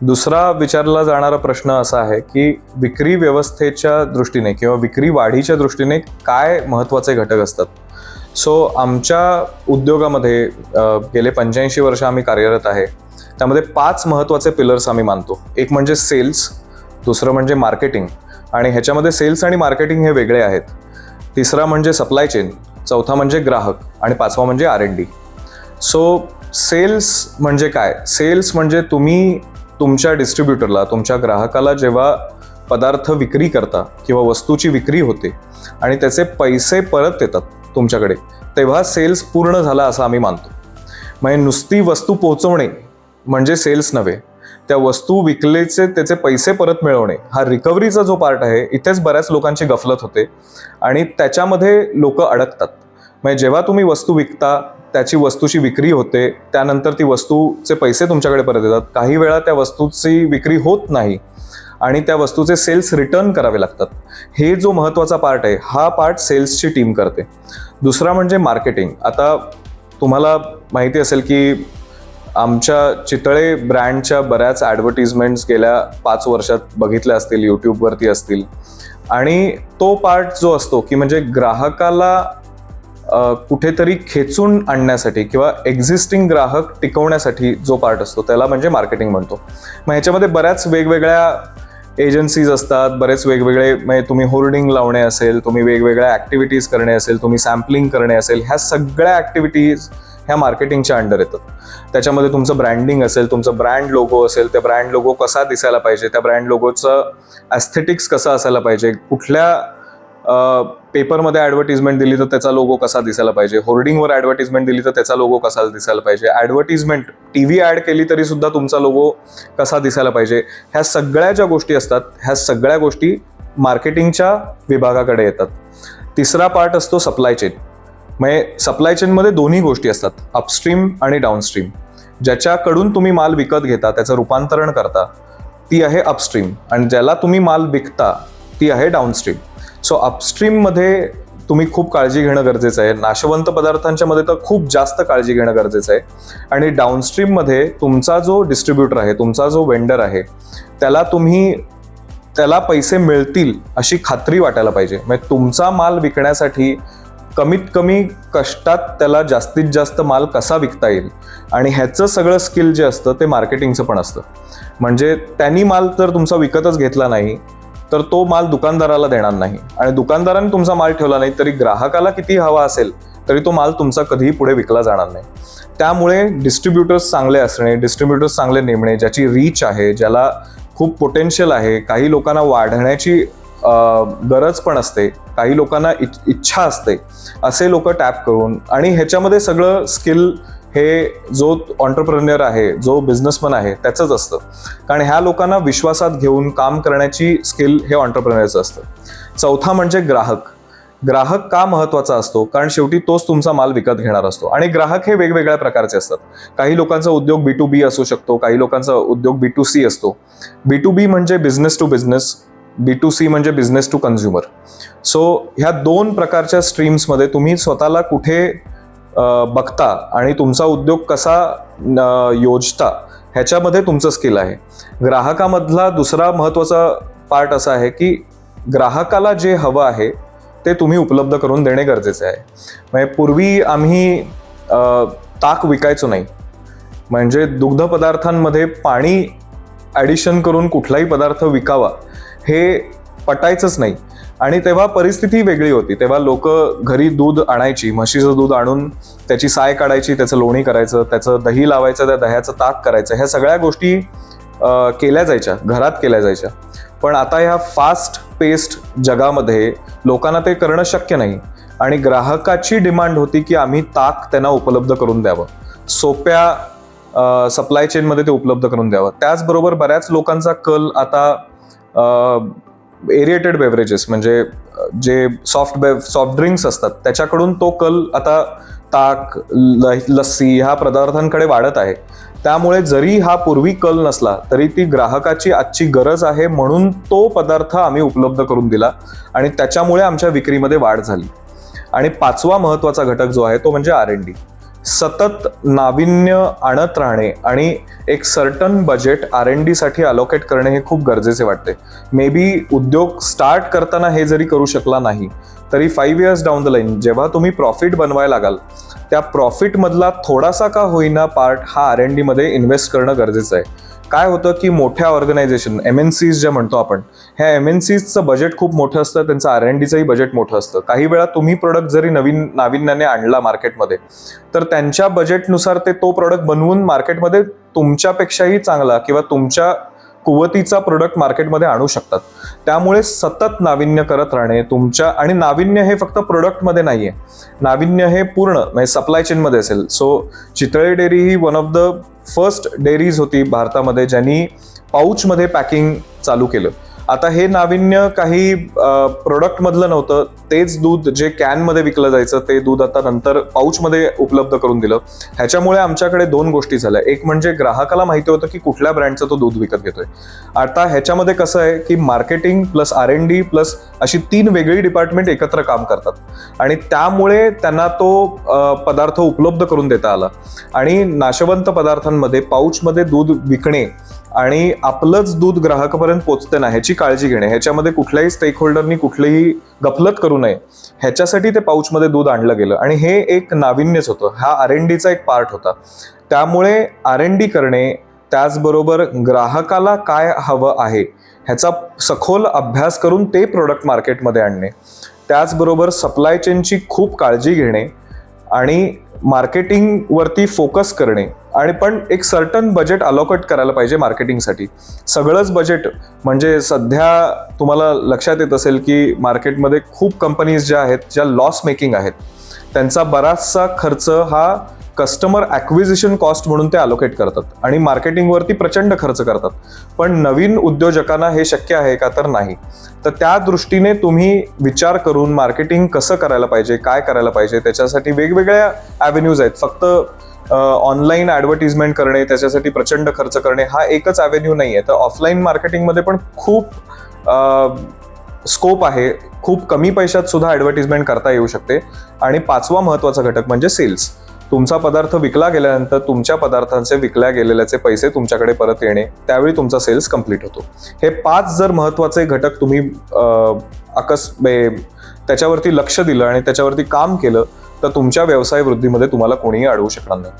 दुसरा विचारला जाणारा प्रश्न असा आहे की विक्री व्यवस्थेच्या दृष्टीने किंवा विक्री वाढीच्या दृष्टीने काय महत्त्वाचे घटक असतात? सो आमच्या उद्योगामध्ये गेले पंच्याऐंशी वर्ष आम्ही कार्यरत आहे. त्यामध्ये पाच महत्त्वाचे पिलर्स आम्ही मानतो. एक म्हणजे सेल्स दुसरं म्हणजे मार्केटिंग आणि ह्याच्यामध्ये सेल्स आणि मार्केटिंग हे वेगळे आहेत. तिसरा म्हणजे सप्लाय चेन चौथा म्हणजे ग्राहक आणि पाचवा म्हणजे R and D so sales म्हणजे काय? सेल्स म्हणजे तुम्ही तुमच्या डिस्ट्रीब्युटरला तुमच्या ग्राहकाला जेव्हा पदार्थ विक्री करता किंवा वस्तूची विक्री होते आणि त्याचे पैसे परत येतात तुमच्याकडे तेव्हा सेल्स पूर्ण झाला असं आम्ही मानतो. म्हणजे नुसती वस्तू पोहोचवणे म्हणजे सेल्स नव्हे त्या वस्तू विकलेचे त्याचे पैसे परत मिळवणे हा रिकव्हरीचा जो पार्ट आहे इथेच बऱ्याच लोकांची गफलत होते आणि त्याच्यामध्ये लोक अडकतात. म्हणजे जेव्हा तुम्ही वस्तू विकता त्याची वस्तूची विक्री होते त्यानंतर ती वस्तूचे पैसे तुमच्याकडे परत येतात. काही वेळा त्या वस्तूची विक्री होत नाही आणि त्या वस्तूचे सेल्स रिटर्न करावे लागतात. हे जो महत्त्वाचा पार्ट आहे हा पार्ट सेल्सची टीम करते. दुसरा म्हणजे मार्केटिंग आता तुम्हाला माहिती असेल की आमच्या चितळे ब्रँडच्या बऱ्याच ॲडव्हर्टिजमेंट्स गेल्या पाच वर्षात बघितल्या असतील यूट्यूबवरती असतील. आणि तो पार्ट जो असतो की म्हणजे ग्राहकाला कुठेतरी खेचून आणण्यासाठी किंवा एक्झिस्टिंग ग्राहक टिकवण्यासाठी जो पार्ट असतो त्याला म्हणजे मार्केटिंग म्हणतो. मग ह्याच्यामध्ये बऱ्याच वेगवेगळ्या एजन्सीज असतात बरेच वेगवेगळे म्हणजे तुम्ही होर्डिंग लावणे असेल तुम्ही वेगवेगळ्या ॲक्टिव्हिटीज करणे असेल तुम्ही सॅम्पलिंग करणे असेल ह्या सगळ्या ॲक्टिव्हिटीज ह्या मार्केटिंगच्या अंडर येतात. त्याच्यामध्ये तुमचं ब्रँडिंग असेल तुमचं ब्रँड लोगो असेल त्या ब्रँड लोगो कसा दिसायला पाहिजे त्या ब्रँड लोगोचं ॲस्थेटिक्स कसं असायला पाहिजे कुठल्या पेपरमध्ये ॲडव्हर्टिजमेंट दिली तर त्याचा लोगो कसा दिसायला पाहिजे? होर्डिंगवर ॲडव्हर्टिजमेंट दिली तर त्याचा लोगो कसा दिसायला पाहिजे? ॲडव्हर्टिजमेंट टी व्ही ॲड केली तरी सुद्धा तुमचा लोगो कसा दिसायला पाहिजे? ह्या सगळ्या ज्या गोष्टी असतात ह्या सगळ्या गोष्टी मार्केटिंगच्या विभागाकडे येतात. तिसरा पार्ट असतो सप्लाय चेन म्हणजे सप्लाय चेनमध्ये दोन्ही गोष्टी असतात अपस्ट्रीम आणि डाऊनस्ट्रीम ज्याच्याकडून तुम्ही माल विकत घेता त्याचं रूपांतरण करता ती आहे अपस्ट्रीम आणि ज्याला तुम्ही माल विकता ती आहे डाऊनस्ट्रीम सो अपस्ट्रीममध्ये तुम्ही खूप काळजी घेणं गरजेचं आहे. नाशवंत पदार्थांच्या मध्ये तर खूप जास्त काळजी घेणं गरजेचं आहे. आणि डाऊनस्ट्रीममध्ये तुमचा जो डिस्ट्रीब्युटर आहे तुमचा जो वेंडर आहे त्याला तुम्ही त्याला पैसे मिळतील अशी खात्री वाटायला पाहिजे. म्हणजे तुमचा माल विकण्यासाठी कमीत कमी कष्टात त्याला जास्तीत जास्त माल कसा विकता येईल? आणि ह्याचं सगळं स्किल जे असतं ते मार्केटिंगचं पण असतं. म्हणजे त्यांनी माल तर तुमचा विकतच घेतला नाही. तर तो माल दुकानदाराला देणार नाही. आणि दुकानदाराने तुमचा माल ठेवला नाही तरी ग्राहकाला किती हवा असेल तरी तो माल तुमचा कधीही पुढे विकला जाणार नाही. त्यामुळे डिस्ट्रीब्युटर्स चांगले असणे डिस्ट्रीब्युटर्स चांगले नेमणे ज्याची रीच आहे ज्याला खूप पोटेन्शियल आहे काही लोकांना वाढण्याची गरज पण असते काही लोकांना इच्छा असते असे लोक टॅप करून. आणि ह्याच्यामध्ये सगळं स्किल हे जो ऑन्टरप्रेन्युअर आहे जो बिझनेसमन आहे त्याचंच असतं. कारण ह्या लोकांना विश्वासात घेऊन काम करण्याची स्किल हे ऑन्टरप्रेन्युअरचं असतं. चौथा म्हणजे ग्राहक. ग्राहक का महत्त्वाचा असतो? कारण शेवटी तोच तुमचा माल विकत घेणार असतो. आणि ग्राहक हे वेगवेगळ्या प्रकारचे असतात. काही लोकांचा उद्योग बी टू बी असू शकतो काही लोकांचा उद्योग बी टू सी असतो. बी टू बी म्हणजे business to business B to C म्हणजे बिझनेस टू कन्झ्युमर सो ह्या दोन प्रकारच्या स्ट्रीम्समध्ये तुम्ही स्वतःला कुठे बघता आणि तुमचा उद्योग कसा योजता ह्याच्यामध्ये तुमचं स्किल आहे. ग्राहकामधला दुसरा महत्त्वाचा पार्ट असा आहे की ग्राहकाला जे हवं आहे ते तुम्ही उपलब्ध करून देणे गरजेचे आहे. म्हणजे पूर्वी आम्ही ताक विकायचो नाही. म्हणजे दुग्ध पदार्थांमध्ये पाणी ॲडिशन करून कुठलाही पदार्थ विकावा हे पटायचंच नाही. आणि तेव्हा परिस्थिती वेगळी होती. तेव्हा लोक घरी दूध आणायची म्हशीचं दूध आणून त्याची साय काढायची त्याचं लोणी करायचं त्याचं दही लावायचं त्या दह्याचं ताक करायचं ह्या सगळ्या गोष्टी केल्या जायच्या घरात केल्या जायच्या. पण आता ह्या फास्ट पेस्ट जगामध्ये लोकांना ते करणं शक्य नाही. आणि ग्राहकाची डिमांड होती की आम्ही ताक त्यांना उपलब्ध करून द्यावं. सोप्या सप्लाय चेनमध्ये ते उपलब्ध करून द्यावं. त्याचबरोबर बऱ्याच लोकांचा कल आता एरिएटेड बेवरेजेस म्हणजे जे सॉफ्ट बेव सॉफ्ट ड्रिंक्स असतात त्याच्याकडून तो कल आता ताक ल- लस्सी ह्या पदार्थांकडे वाढत आहे. त्यामुळे जरी हा पूर्वी कल नसला तरी ती ग्राहकाची आजची गरज आहे म्हणून तो पदार्थ आम्ही उपलब्ध करून दिला आणि त्याच्यामुळे आमच्या विक्रीमध्ये वाढ झाली. आणि पाचवा महत्त्वाचा घटक जो आहे तो म्हणजे आर एन डी सतत नाविन्य आणत राहणे आणि एक सर्टन बजेट आर एन डीसाठी अलोकेट करणे हे खूप गरजेचे वाटते. मे बी उद्योग स्टार्ट करताना हे जरी करू शकला नाही तरी five years down the line जेव्हा तुम्ही प्रॉफिट बनवायला लागाल त्या प्रॉफिटमधला थोडासा का होईना पार्ट हा आर एन डीमध्ये इन्व्हेस्ट करणं गरजेचं आहे. काय होतं की मोठ्या ऑर्गनायझेशन एम एन सीज ज्या म्हणतो आपण ह्या एम एन सीजचं बजेट खूप मोठं असतं त्यांचं आर एन डीचंही बजेट मोठं असतं. काही वेळा तुम्ही प्रोडक्ट जरी नवीन नाविन्याने आणला मार्केटमध्ये तर त्यांच्या बजेटनुसार ते तो प्रोडक्ट बनवून मार्केटमध्ये तुमच्यापेक्षाही चांगला किंवा तुमच्या कुवतीचा प्रोडक्ट मार्केटमध्ये आणू शकतात. त्यामुळे सतत नाविन्य करत राहणे तुमच्या आणि नाविन्य हे फक्त प्रोडक्टमध्ये नाही आहे नाविन्य हे पूर्ण म्हणजे सप्लाय चेनमध्ये असेल. So Chitale dairy he one of the first dairies होती भारतामध्ये ज्यांनी पाऊचमध्ये पॅकिंग चालू केलं. आता हे नाविन्य काही प्रोडक्टमधलं नव्हतं. तेच दूध जे कॅनमध्ये विकलं जायचं ते दूध आता नंतर पाऊचमध्ये उपलब्ध करून दिलं. ह्याच्यामुळे आमच्याकडे दोन गोष्टी झाल्या. एक म्हणजे ग्राहकाला माहिती होतं की कुठल्या ब्रँडचं तो दूध विकत घेतोय. आता ह्याच्यामध्ये कसं आहे की marketing plus R and D plus अशी तीन वेगळी डिपार्टमेंट एकत्र काम करतात. आणि त्यामुळे त्यांना तो पदार्थ उपलब्ध करून देता आला. आणि नाशवंत पदार्थांमध्ये पाऊचमध्ये दूध विकणे आणि आपलंच दूध ग्राहकापर्यंत पोचते ना ह्याची काळजी घेणे ह्याच्यामध्ये कुठल्याही स्टेक होल्डरनी कुठलीही गफलत करू नये ह्याच्यासाठी ते पाऊचमध्ये दूध आणलं गेलं. आणि हे एक नाविन्यच होतं. हा आर एन डीचा एक पार्ट होता. त्यामुळे आर एन डी करणे त्याचबरोबर ग्राहकाला काय हवं आहे ह्याचा सखोल अभ्यास करून ते प्रोडक्ट मार्केटमध्ये आणणे त्याचबरोबर सप्लाय चेनची खूप काळजी घेणे आणि मार्केटिंगवरती फोकस करणे आणि पण एक सर्टन बजेट अलोकट करायला पाहिजे मार्केटिंगसाठी. सगळंच बजेट म्हणजे सध्या तुम्हाला लक्षात येत असेल की मार्केटमध्ये खूप कंपनीज ज्या आहेत ज्या लॉस मेकिंग आहेत त्यांचा बराचसा खर्च हा कस्टमर ॲक्विजिशन कॉस्ट म्हणून ते अलोकेट करतात आणि मार्केटिंगवरती प्रचंड खर्च करतात. पण नवीन उद्योजकांना हे शक्य आहे का तर नाही. तर त्या दृष्टीने तुम्ही विचार करून मार्केटिंग कसं करायला पाहिजे काय करायला पाहिजे त्याच्यासाठी वेगवेगळ्या ॲव्हेन्यूज आहेत. फक्त ऑनलाईन ॲडव्हर्टिजमेंट करणे त्याच्यासाठी प्रचंड खर्च करणे हा एकच ॲव्हेन्यू नाही आहे. तर ऑफलाईन मार्केटिंगमध्ये पण खूप स्कोप आहे. खूप कमी पैशात सुद्धा ॲडव्हर्टिजमेंट करता येऊ शकते. आणि पाचवा महत्त्वाचा घटक म्हणजे सेल्स तुमचा पदार्थ विकला गेल्यानंतर तुमच्या पदार्थांचे विकल्या गेलेल्याचे पैसे तुमच्याकडे परत येणे त्यावेळी तुमचा सेल्स कंप्लीट होतो. हे पाच जर महत्त्वाचे घटक तुम्ही अं, त्याच्यावरती लक्ष दिलं आणि त्याच्यावरती काम केलं तर तुमच्या व्यवसाय वृद्धीमध्ये तुम्हाला कोणीही अडवू शकणार नाही.